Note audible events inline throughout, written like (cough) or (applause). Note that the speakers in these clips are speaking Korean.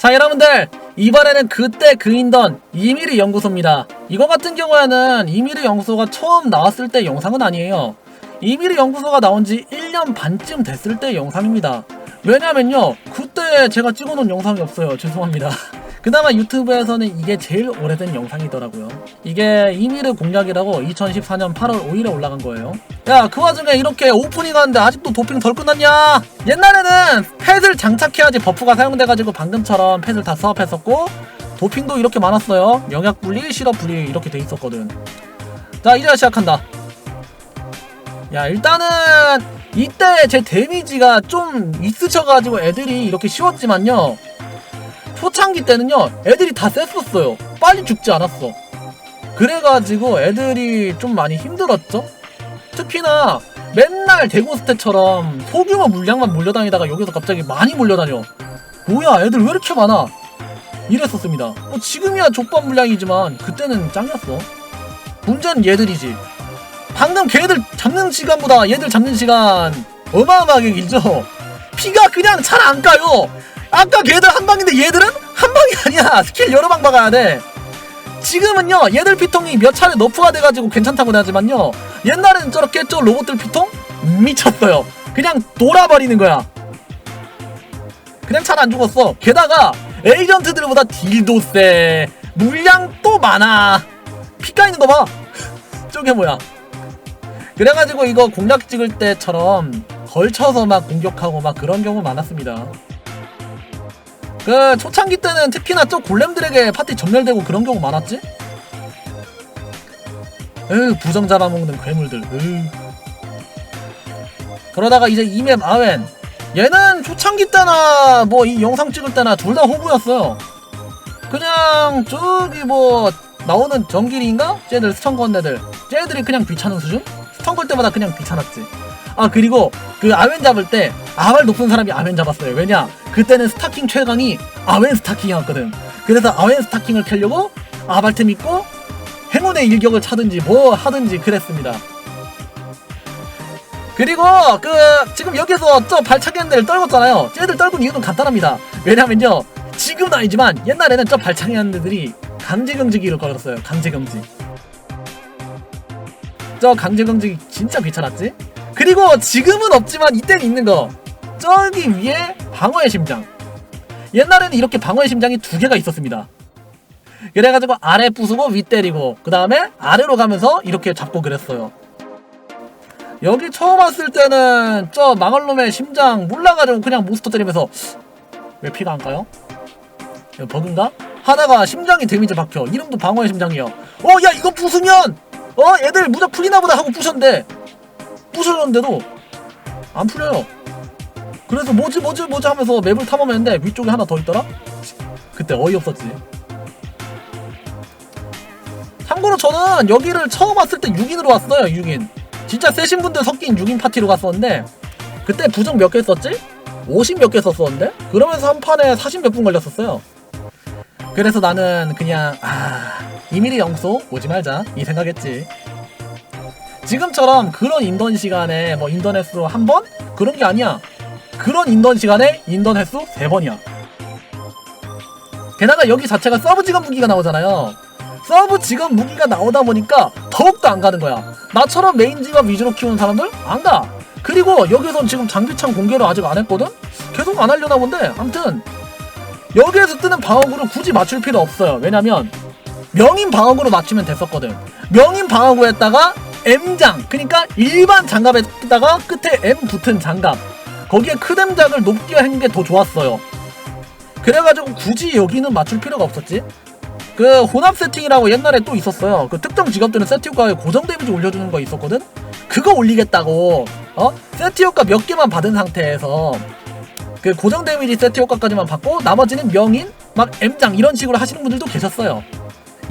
자 여러분들 이번에는 그때 그 인던 이미르 연구소입니다. 이거 같은 경우에는 이미르 연구소가 처음 나왔을 때 영상은 아니에요. 이미르 연구소가 나온 지 1년 반쯤 됐을 때 영상입니다. 왜냐면요 그때 제가 찍어놓은 영상이 없어요. 죄송합니다. (laughs) 그나마 유튜브에서는 이게 제일 오래된 영상이더라고요. 이게 이미르 공략이라고 2014년 8월 5일에 올라간 거예요. 야, 그 와중에 이렇게 오프닝 하는데 아직도 도핑 덜 끝났냐? 옛날에는 펫을 장착해야지 버프가 사용돼가지고 방금처럼 펫을 다 수합했었고, 도핑도 이렇게 많았어요. 영약 분리, 시럽 분리 이렇게 돼 있었거든. 자, 이제 시작한다. 야, 일단은 이때 제 데미지가 좀 있으셔가지고 애들이 이렇게 쉬웠지만요. 초창기 때는요 애들이 다 셌었어요. 빨리 죽지 않았어. 그래가지고 애들이 좀 많이 힘들었죠? 특히나 맨날 대고스테처럼 소규모 물량만 몰려다니다가 여기서 갑자기 많이 몰려다녀. 뭐야 애들 왜 이렇게 많아? 이랬었습니다. 뭐 지금이야 족밥 물량이지만 그때는 짱이었어. 문제는 얘들이지. 방금 걔들 잡는 시간보다 얘들 잡는 시간 어마어마하게 길죠? 피가 그냥 잘안 까요 아까 걔들 한 방인데 얘들은 한 방이 아니야. 스킬 여러 방 박아야 돼. 지금은요 얘들 피통이 몇 차례 너프가 돼가지고 괜찮다고 하지만요 옛날에는 저렇게 저 로봇들 피통 미쳤어요. 그냥 돌아버리는 거야. 그냥 잘 안 죽었어. 게다가 에이전트들보다 딜도 세. 물량 또 많아. 피 까이는 거 봐. (laughs) 저게 뭐야. 그래가지고 이거 공략 찍을 때처럼 걸쳐서 막 공격하고 막 그런 경우 많았습니다. 그 초창기 때는 특히나 저 골렘들에게 파티 전멸되고 그런 경우 많았지? 으 부정 잡아먹는 괴물들 으 그러다가 이제 이맵 아웬 얘는 초창기 때나 뭐 이 영상 찍을 때나 둘 다 호구였어요 그냥 저기 뭐 나오는 정길이인가? 쟤들 스턴건 애들 쟤들이 그냥 귀찮은 수준? 스턴 걸 때마다 그냥 귀찮았지 아 그리고 그 아웬 잡을 때 아발 높은 사람이 아웬 잡았어요. 왜냐? 그때는 스타킹 최강이 아웬 스타킹이었거든. 그래서 아웬 스타킹을 캐려고 아발템 입고 행운의 일격을 차든지 뭐 하든지 그랬습니다. 그리고 그 지금 여기서 저 발차기 하는 애를 떨궜잖아요. 쟤들 떨군 이유는 간단합니다. 왜냐면요. 지금은 아니지만 옛날에는 저 발차기 하는 애들이 강제경직기를 걸었어요. 강제경직 저 강제경직이 진짜 귀찮았지 그리고 지금은 없지만 이때는 있는 거. 저기 위에 방어의 심장. 옛날에는 이렇게 방어의 심장이 두 개가 있었습니다. 그래가지고 아래 부수고 위 때리고 그 다음에 아래로 가면서 이렇게 잡고 그랬어요. 여기 처음 왔을 때는 저 망할놈의 심장 몰라가지고 그냥 몬스터 때리면서 왜 피가 안 가요? 버그인가? 하다가 심장이 데미지 박혀. 이름도 방어의 심장이요. 어야 이거 부수면! 어 얘들 무적 풀리나 보다 하고 부셨는데 부수셨는데도 안 풀려요 그래서 뭐지 뭐지 뭐지 하면서 맵을 탐험했는데 위쪽에 하나 더 있더라? 그때 어이없었지 참고로 저는 여기를 처음 왔을 때 6인으로 왔어요 6인 진짜 세신 분들 섞인 6인 파티로 갔었는데 그때 부정 몇 개 썼지? 50 몇 개 썼었는데? 그러면서 한 판에 40 몇 분 걸렸었어요 그래서 나는 그냥 아 이미리 영소 오지 말자 이 생각했지 지금처럼 그런 인던 시간에 뭐 인던 횟수로 한 번? 그런 게 아니야. 그런 인던 시간에 인던 횟수 세 번이야. 게다가 여기 자체가 서브 직업 무기가 나오잖아요. 서브 직업 무기가 나오다 보니까 더욱더 안 가는 거야. 나처럼 메인 직업 위주로 키우는 사람들 안 가. 그리고 여기선 지금 장비창 공개를 아직 안 했거든? 계속 안 하려나 본데 아무튼. 여기에서 뜨는 방어구를 굳이 맞출 필요 없어요. 왜냐면 명인 방어구로 맞추면 됐었거든. 명인 방어구에다가 M장 그러니까 일반 장갑에다가 끝에 M 붙은 장갑 거기에 크뎀작을 높게 한게 더 좋았어요 그래가지고 굳이 여기는 맞출 필요가 없었지 그 혼합 세팅이라고 옛날에 또 있었어요. 그 특정 직업들은 세트 효과에 고정 데미지 올려주는 거 있었거든. 그거 올리겠다고 어 세트 효과 몇 개만 받은 상태에서 그 고정 데미지 세트 효과까지만 받고 나머지는 명인 막 M장 이런 식으로 하시는 분들도 계셨어요.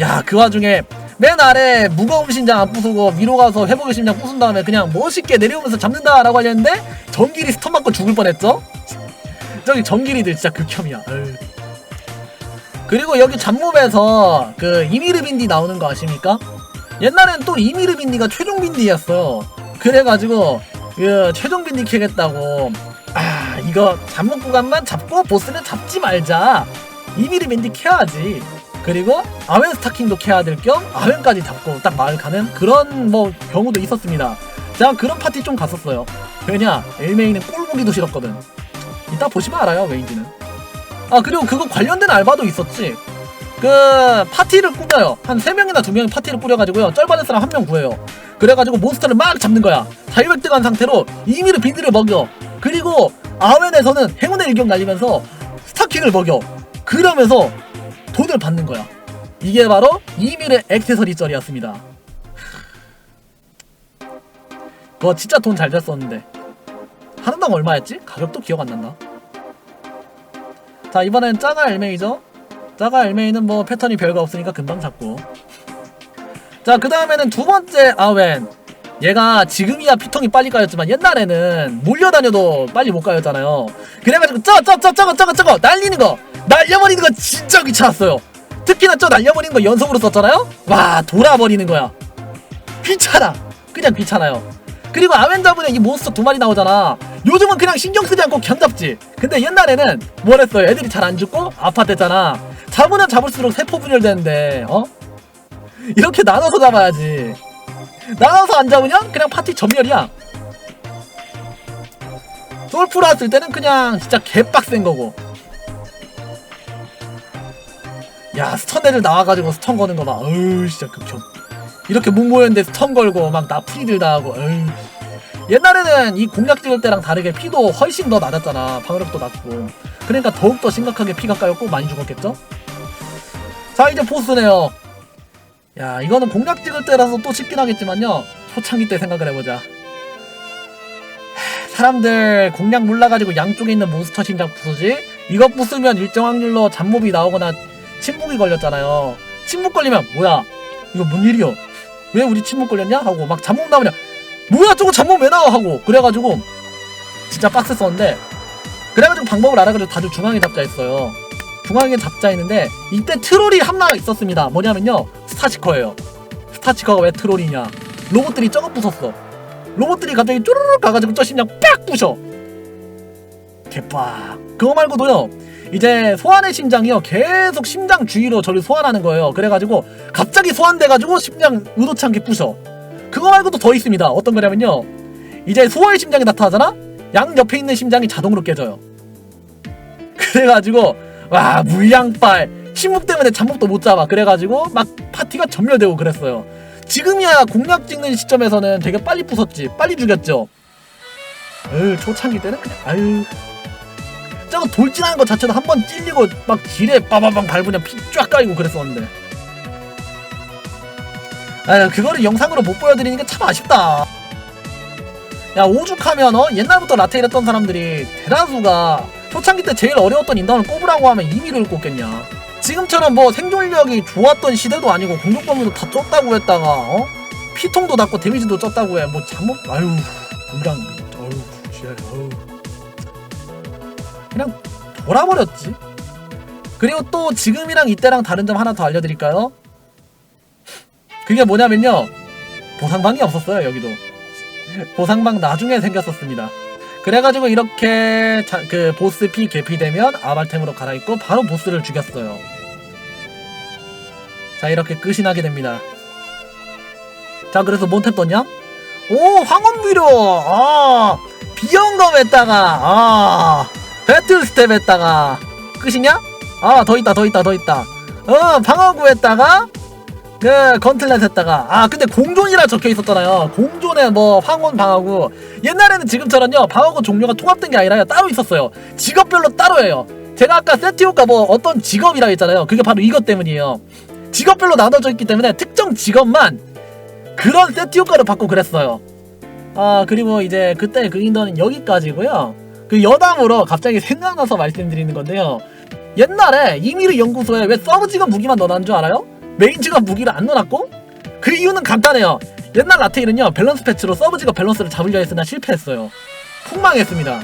야 그 와중에 맨 아래 무거운 심장 안 부수고 위로 가서 회복의 심장 부순 다음에 그냥 멋있게 내려오면서 잡는다라고 하려는데 전길이 스턴 맞고 죽을 뻔했죠. 저기 전길이들 진짜 극혐이야. 어휴. 그리고 여기 잡몹에서 그 이미르 빈디 나오는 거 아십니까? 옛날엔 또 이미르 빈디가 최종 빈디였어요. 그래가지고 그 최종 빈디 캐겠다고 아 이거 잡몹 구간만 잡고 보스는 잡지 말자 이미리 맨디 캐야지. 그리고 아웬 스타킹도 캐야 될 겸 아웬까지 잡고 딱 마을 가는 그런 뭐 경우도 있었습니다. 제가 그런 파티 좀 갔었어요. 왜냐 엘메이는 꼴 보기도 싫었거든. 이따 보시면 알아요 웨인지는. 아 그리고 그거 관련된 알바도 있었지. 그 파티를 꾸며요. 한 3명이나 2명이 파티를 꾸려가지고요. 쩔받은 사람 한 명 구해요. 그래가지고 몬스터를 막 잡는 거야. 자유획득한 상태로 이미를 빈들을 먹여. 그리고 아웬에서는 행운의 일격 날리면서 스타킹을 먹여. 그러면서 돈을 받는 거야. 이게 바로 이밀의 액세서리 쩔이었습니다. 그거 진짜 돈 잘 됐었는데. 하나당 얼마였지? 가격도 기억 안 난다. 자 이번엔 짜가 엘메이죠. 짜가 엘메이는 뭐 패턴이 별거 없으니까 금방 잡고. 자 그 다음에는 두 번째 아웬. 얘가 지금이야 피통이 빨리 까였지만 옛날에는 몰려다녀도 빨리 못 까였잖아요. 그래가지고 저 저저 저거 날리는 거 날려버리는 거 진짜 귀찮았어요. 특히나 저 날려버리는 거 연속으로 썼잖아요. 와 돌아버리는 거야. 귀찮아. 그냥 귀찮아요. 그리고 아멘자분에 이 몬스터 두 마리 나오잖아. 요즘은 그냥 신경 쓰지 않고 견 잡지. 근데 옛날에는 뭘 했어요? 애들이 잘 안 죽고 아팠댔잖아. 잡으면 잡을수록 세포 분열되는데, 어? 이렇게 나눠서 잡아야지. 안 잡으면 그냥 파티 전멸이야. 솔프로 왔을 때는 그냥 진짜 개빡센 거고. 야, 스턴 애들 나와가지고 스턴 거는 거 봐. 어우, 진짜 극혐. 이렇게 문 모였는데 스턴 걸고 막나 프리들 당하고 에이. 옛날에는 이 공략 찍을 때랑 다르게 피도 훨씬 더 낮았잖아 방어력도 낮고 그러니까 더욱더 심각하게 피가 까였고 많이 죽었겠죠 자 이제 보스네요 야 이거는 공략 찍을 때라서 또 쉽긴 하겠지만요 초창기 때 생각을 해보자 하, 사람들 공략 몰라가지고 양쪽에 있는 몬스터 심장 부수지 이거 부수면 일정 확률로 잡몹이 나오거나 침묵이 걸렸잖아요 침묵 걸리면 뭐야 이거 뭔 일이여 왜 우리 침묵 걸렸냐? 하고 막 잠못 나오냐? 뭐야 저거 잠못 왜 나와? 하고 그래가지고 진짜 빡세 썼는데 그래가지고 방법을 알아가지고 다들 중앙에 잡자 했어요. 중앙에 잡자 했는데 이때 트롤이 하나 있었습니다. 뭐냐면요 스타치커예요. 스타치커가 왜 트롤이냐? 로봇들이 저거 부쉈어. 로봇들이 갑자기 쪼르륵 가가지고 저 심장 빡 부셔. 개빡. 그거 말고도요. 이제 소환의 심장이요 계속 심장 주위로 저를 소환하는 거예요 그래가지고 갑자기 소환돼가지고 심장 의도치 않게 부셔 그거 말고도 더 있습니다 어떤 거냐면요 이제 소화의 심장이 나타나잖아 양 옆에 있는 심장이 자동으로 깨져요 그래가지고 와 물량빨 침묵 때문에 잠목도 못 잡아. 그래가지고 막 파티가 전멸되고 그랬어요. 지금이야 공략 찍는 시점에서는 되게 빨리 부쉈지. 빨리 죽였죠. 에휴 초창기 때는 그냥 아유. 저거 돌진하는 것 자체도 한 번 찔리고 막 지뢰 빠바방 밟으면 피 쫙 까이고 그랬었는데. 아 그거를 영상으로 못 보여드리는 게 참 아쉽다. 야 오죽하면 어? 옛날부터 라테일 했던 사람들이 대다수가 초창기 때 제일 어려웠던 인턴을 꼽으라고 하면 이미를 꼽겠냐 지금처럼 뭐 생존력이 좋았던 시대도 아니고 공격 범위도 다 쪘다고 했다가 어 피통도 낮고 데미지도 쪘다고 해뭐 잘못 아유 분량 어유 씨 어유 그냥 돌아버렸지. 그리고 또 지금이랑 이때랑 다른 점 하나 더 알려드릴까요? 그게 뭐냐면요. 보상방이 없었어요, 여기도. 보상방 나중에 생겼었습니다. 그래가지고 이렇게 자, 그 보스 피 개피되면 아발템으로 갈아입고 바로 보스를 죽였어요. 자, 이렇게 끝이 나게 됩니다. 자, 그래서 뭔탭 떴냐? 오, 황혼비료! 아, 비연검 했다가, 아, 배틀 스텝 했다가 끝이냐? 아 더 있다 더 있다 더 있다 어 방어구 했다가 그 건틀렛 했다가 아 근데 공존이라 적혀 있었잖아요 공존에 뭐 황혼 방어구 옛날에는 지금처럼요 방어구 종류가 통합된 게 아니라요 따로 있었어요 직업별로 따로 해요 제가 아까 세티오가 뭐 어떤 직업이라 했잖아요 그게 바로 이것 때문이에요 직업별로 나눠져 있기 때문에 특정 직업만 그런 세티오가를 받고 그랬어요 아 그리고 이제 그때 그 인더는 여기까지고요 그 여담으로 갑자기 생각나서 말씀드리는 건데요. 옛날에 이미르 연구소에 왜 서브 직업 무기만 넣어놨는 줄 알아요? 메인 직업 무기를 안 넣어놨고? 그 이유는 간단해요. 옛날 라테일은요 밸런스 패치로 서브 직업 밸런스를 잡으려 했으나 실패했어요. 폭망했습니다.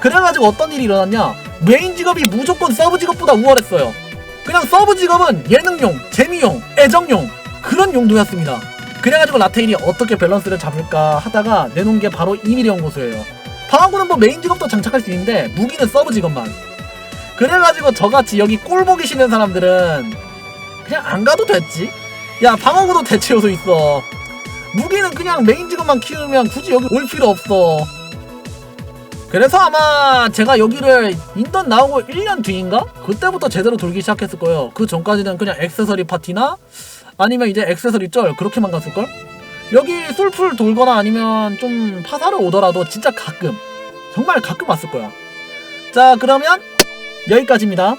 그래가지고 어떤 일이 일어났냐? 메인 직업이 무조건 서브 직업보다 우월했어요. 그냥 서브 직업은 예능용, 재미용, 애정용 그런 용도였습니다. 그래가지고 라테일이 어떻게 밸런스를 잡을까 하다가 내놓은 게 바로 이미르 연구소예요. 방어구는 뭐 메인 직업도 장착할 수 있는데 무기는 서브 직업만. 그래가지고 저같이 여기 꼴 보기 싫은 사람들은 그냥 안 가도 됐지 야 방어구도 대체 요소 있어 무기는 그냥 메인 직업만 키우면 굳이 여기 올 필요 없어 그래서 아마 제가 여기를 인던 나오고 1년 뒤인가? 그때부터 제대로 돌기 시작했을 거예요 그 전까지는 그냥 액세서리 파티나 아니면 이제 액세서리 쩔 그렇게만 갔을걸? 여기 솔풀 돌거나 아니면 좀 파사를 오더라도 진짜 가끔 정말 가끔 왔을 거야 자 그러면 여기까지입니다